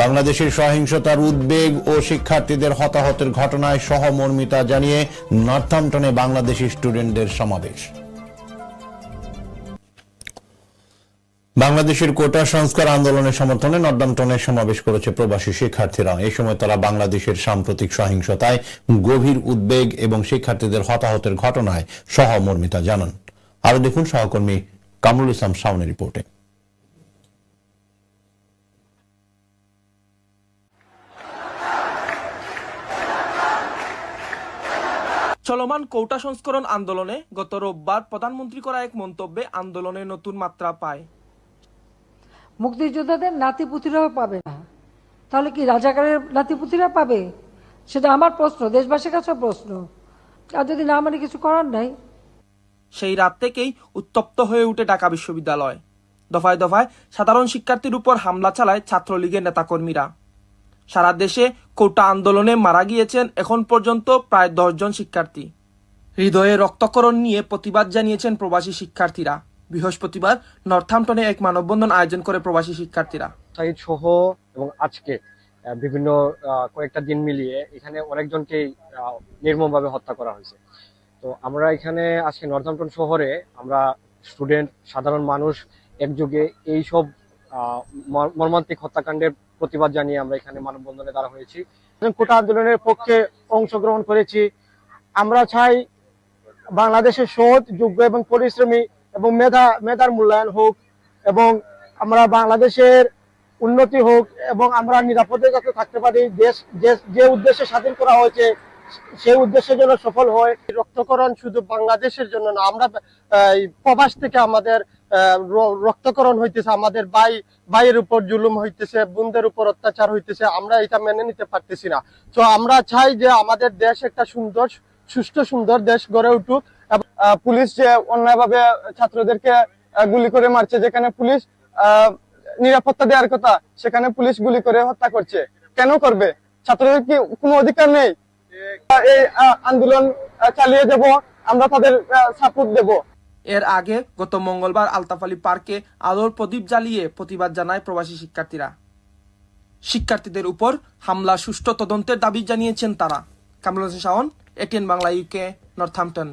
বাংলাদেশের সহিংসতার উদ্বেগ ও শিক্ষার্থীদের হতাহতের ঘটনায় সহমর্মিতা জানিয়ে নর্থাম্পটনে বাংলাদেশি স্টুডেন্টদের সমাবেশ। বাংলাদেশের কোটা সংস্কার আন্দোলনের সমর্থনে নর্দাম্পটনে সমাবেশ করেছে প্রবাসী শিক্ষার্থীরা। এই সময় তারা বাংলাদেশের সাম্প্রতিক সহিংসতায় গভীর উদ্বেগ এবং শিক্ষার্থীদের হতাহতের ঘটনায় সহমর্মিতা জানান। আরও দেখুন সহকর্মী কামরুল ইসলাম শাওনের রিপোর্টে। চলমান কৌটা সংস্করণ আন্দোলনে গত রোববার প্রধানমন্ত্রী করা এক মন্তব্যে আন্দোলনে নতুন মাত্রা পায়। মুক্তিযোদ্ধাদের নাতিপুতিরাও পাবে না। তাহলে কি রাজাকারের নাতিপুতিরা পাবে? সেটা আমার প্রশ্ন দেশবাসীর কাছে প্রশ্ন। আর যদি না মানে কিছু করার নাই? সেই রাত থেকেই উত্তপ্ত হয়ে উঠে ঢাকা বিশ্ববিদ্যালয়। দফায় দফায় সাধারণ শিক্ষার্থীর উপর হামলা চালায় ছাত্রলীগের নেতাকর্মীরা। সারা দেশে কোটা আন্দোলনে মারা গিয়েছেন এখন পর্যন্ত প্রায় দশজন শিক্ষার্থী। হৃদয়ে রক্তকরণ নিয়ে প্রতিবাদ জানিয়েছেন প্রবাসী শিক্ষার্থীরা। বৃহস্পতিবার নর্থাম্পটনে এক মানববন্ধন আয়োজন করে প্রবাসী শিক্ষার্থীরা। সাইদ সহ এবং আজকে বিভিন্ন কয়েকটা দিন মিলিয়ে এখানে অনেকজনকেই আহ, নির্মমভাবে হত্যা করা হয়েছে। তো আমরা এখানে আজকে নর্থাম্পটন শহরে আমরা স্টুডেন্ট সাধারণ মানুষ একযোগে এই সব আহ, মর- মর্মান্তিক হত্যাকাণ্ডের প্রতিবাদ জানিয়ে আমরা এখানে মানববন্ধনে দাঁড়া হয়েছি। কোটা আন্দোলনের পক্ষে অংশগ্রহণ করেছি। আমরা চাই বাংলাদেশের সৎ, যোগ্য এবং পরিশ্রমী এবং মেধা, মেধার মূল্যায়ন হোক এবং আমরা বাংলাদেশের উন্নতি হোক এবং আমরা নিরাপদে যাতে থাকতে পারি। দেশ যে- যে উদ্দেশ্যে স্বাধীন করা হয়েছে সেই উদ্দেশ্যের জন্য সফল হয়। রক্তকরণ শুধু বাংলাদেশের জন্য না, আমরা প্রবাস থেকে আমাদের রক্তকরণ হইতেছে, আমাদের ভাই ভাইয়ের উপর জুলুম হইতেছে, বোনদের উপর অত্যাচার হইতেছে, আমরা এটা মেনে নিতে পারতেছি না। তো আমরা চাই যে আমাদের দেশ একটা সুন্দর, সুষ্ঠু, সুন্দর দেশ গড়ে উঠুক এবং পুলিশ যে অন্যায়ভাবে ছাত্রদেরকে গুলি করে মারছে, যেখানে পুলিশ নিরাপত্তা দেওয়ার কথা, সেখানে পুলিশ গুলি করে হত্যা করছে, কেন করবে? ছাত্রদের কি কোনো অধিকার নেই? এই আন্দোলন চালিয়ে যাব, আমরা তাদের সাপোর্ট দেব। এর আগে গত মঙ্গলবার আলতাফ আলী পার্কে আলোর প্রদীপ জ্বালিয়ে প্রতিবাদ জানায় প্রবাসী শিক্ষার্থীরা। শিক্ষার্থীদের উপর হামলা, সুষ্ঠু তদন্তের দাবি জানিয়েছেন তারা। Kamrul Hossain Shaon, ATN Bangla UK Northampton